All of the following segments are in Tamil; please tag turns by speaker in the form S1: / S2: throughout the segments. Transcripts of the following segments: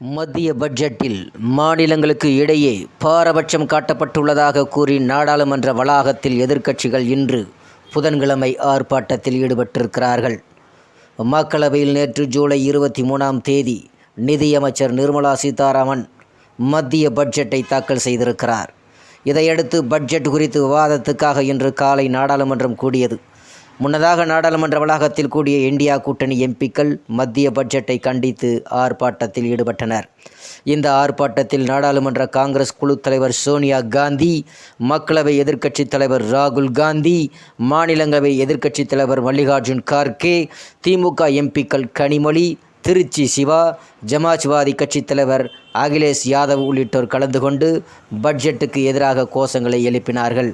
S1: மத்திய பட்ஜெட்டில் மாநிலங்களுக்கு இடையே பாரபட்சம் காட்டப்பட்டுள்ளதாக கூறி நாடாளுமன்ற வளாகத்தில் எதிர்க்கட்சிகள் இன்று புதன்கிழமை ஆர்ப்பாட்டத்தில் ஈடுபட்டிருக்கிறார்கள். மக்களவையில் நேற்று ஜூலை இருபத்தி மூணாம் தேதி நிதியமைச்சர் நிர்மலா சீதாராமன் மத்திய பட்ஜெட்டை தாக்கல் செய்திருக்கிறார். இதையடுத்து பட்ஜெட் குறித்து விவாதத்துக்காக இன்று காலை நாடாளுமன்றம் கூடியது. முன்னதாக நாடாளுமன்ற வளாகத்தில் கூடிய இந்தியா கூட்டணி எம்பிக்கள் மத்திய பட்ஜெட்டை கண்டித்து ஆர்ப்பாட்டத்தில் ஈடுபட்டனர். இந்த ஆர்ப்பாட்டத்தில் நாடாளுமன்ற காங்கிரஸ் குழு தலைவர் சோனியா காந்தி மக்களவை எதிர்க்கட்சித் தலைவர் ராகுல் காந்தி மாநிலங்களவை எதிர்க்கட்சித் தலைவர் மல்லிகார்ஜுன் கார்கே திமுக எம்பிக்கள் கனிமொழி திருச்சி சிவா ஜமாஜ்வாதி கட்சித் தலைவர் அகிலேஷ் யாதவ் உள்ளிட்டோர் கலந்து கொண்டு பட்ஜெட்டுக்கு எதிராக கோஷங்களை எழுப்பினார்கள்.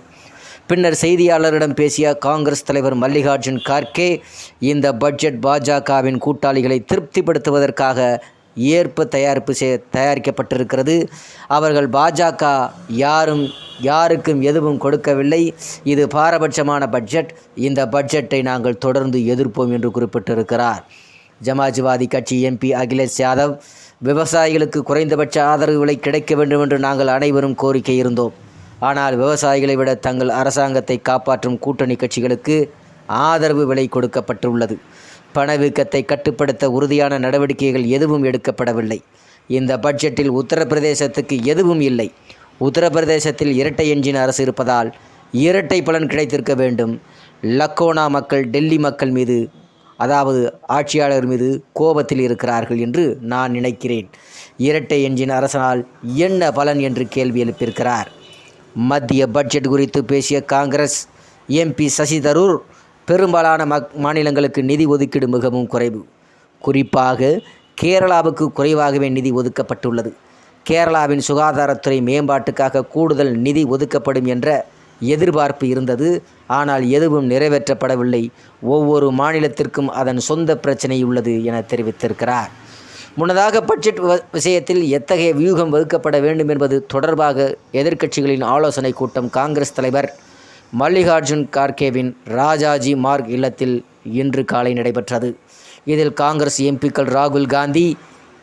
S1: பின்னர் செய்தியாளரிடம் பேசிய காங்கிரஸ் தலைவர் மல்லிகார்ஜுன் கார்கே இந்த பட்ஜெட் பாஜகவின் கூட்டாளிகளை திருப்திப்படுத்துவதற்காக ஏற்பு தயாரிப்பு செய் தயாரிக்கப்பட்டிருக்கிறது. அவர்கள் பாஜக யாரும் யாருக்கும் எதுவும் கொடுக்கவில்லை. இது பாரபட்சமான பட்ஜெட். இந்த பட்ஜெட்டை நாங்கள் தொடர்ந்து எதிர்ப்போம் என்று குறிப்பிட்டிருக்கிறார். ஜமாஜ்வாதி கட்சி எம்பி அகிலேஷ் யாதவ் விவசாயிகளுக்கு குறைந்தபட்ச ஆதரவு விலை கிடைக்க வேண்டும் என்று நாங்கள் அனைவரும் கோரிக்கை இருந்தோம். ஆனால் விவசாயிகளை விட தங்கள் அரசாங்கத்தை காப்பாற்றும் கூட்டணி கட்சிகளுக்கு ஆதரவு விலை கொடுக்கப்பட்டுள்ளது. பணவீக்கத்தை கட்டுப்படுத்த உறுதியான நடவடிக்கைகள் எதுவும் எடுக்கப்படவில்லை. இந்த பட்ஜெட்டில் உத்தரப்பிரதேசத்துக்கு எதுவும் இல்லை. உத்தரப்பிரதேசத்தில் இரட்டை என்ஜின் அரசு இருப்பதால் இரட்டை பலன் கிடைத்திருக்க வேண்டும். லக்கோனா மக்கள் டெல்லி மக்கள் மீது அதாவது ஆட்சியாளர் மீது கோபத்தில் இருக்கிறார்கள் என்று நான் நினைக்கிறேன். இரட்டை என்ஜின் அரசனால் என்ன பலன் என்று கேள்வி எழுப்பியிருக்கிறார். மத்திய பட்ஜெட் குறித்து பேசிய காங்கிரஸ் எம்பி சசி தரூர் பெரும்பாலான மக் மாநிலங்களுக்கு நிதி ஒதுக்கீடு மிகவும் குறைவு. குறிப்பாக கேரளாவுக்கு குறைவாகவே நிதி ஒதுக்கப்பட்டுள்ளது. கேரளாவின் சுகாதாரத்துறை மேம்பாட்டுக்காக கூடுதல் நிதி ஒதுக்கப்படும் என்ற எதிர்பார்ப்பு இருந்தது. ஆனால் எதுவும் நிறைவேற்றப்படவில்லை. ஒவ்வொரு மாநிலத்திற்கும் அதன் சொந்த பிரச்சனை உள்ளது என தெரிவித்திருக்கிறார். முன்னதாக பட்ஜெட் விஷயத்தில் எத்தகைய வியூகம் வகுக்கப்பட வேண்டும் என்பது தொடர்பாக எதிர்க்கட்சிகளின் ஆலோசனை கூட்டம் காங்கிரஸ் தலைவர் மல்லிகார்ஜுன் கார்கேவின் ராஜாஜி மார்க் இல்லத்தில் இன்று காலை நடைபெற்றது. இதில் காங்கிரஸ் எம்பிக்கள் ராகுல் காந்தி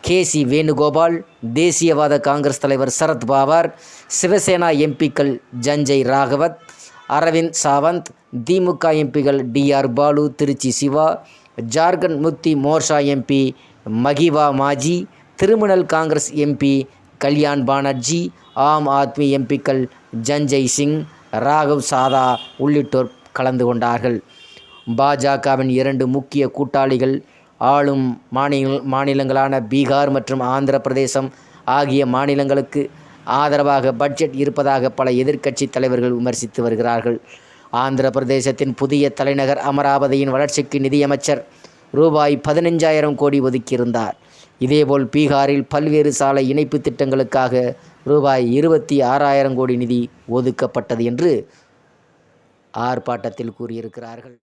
S1: கே சி வேணுகோபால் தேசியவாத காங்கிரஸ் தலைவர் சரத் பவார் சிவசேனா எம்பிக்கள் Sanjay ராகவத் Arvind Sawant DMK எம்பிகள் TR Baalu Tiruchi Siva Jharkhand Mukti Morcha MP Mahua Maji Trinamool Congress MP Kalyan Banerjee Aam Aadmi எம்பிக்கள் ஜஞ்சய் சிங் ராகவ் சாதா உள்ளிட்டோர் கலந்து கொண்டார்கள். பாஜகவின் இரண்டு முக்கிய கூட்டாளிகள் ஆளும் மாநில மாநிலங்களான பீகார் மற்றும் ஆந்திர பிரதேசம் ஆகிய மாநிலங்களுக்கு ஆதரவாக பட்ஜெட் இருப்பதாக பல எதிர்க்கட்சி தலைவர்கள் விமர்சித்து வருகிறார்கள். ஆந்திர பிரதேசத்தின் புதிய தலைநகர் அமராவதியின் வளர்ச்சிக்கு நிதியமைச்சர் ரூபாய் பதினஞ்சாயிரம் கோடி ஒதுக்கியிருந்தார். இதேபோல் பீகாரில் பல்வேறு சாலை இணைப்பு திட்டங்களுக்காக ரூபாய் இருபத்தி ஆறாயிரம் கோடி நிதி ஒதுக்கப்பட்டது என்று ஆர்ப்பாட்டத்தில் கூறியிருக்கிறார்கள்.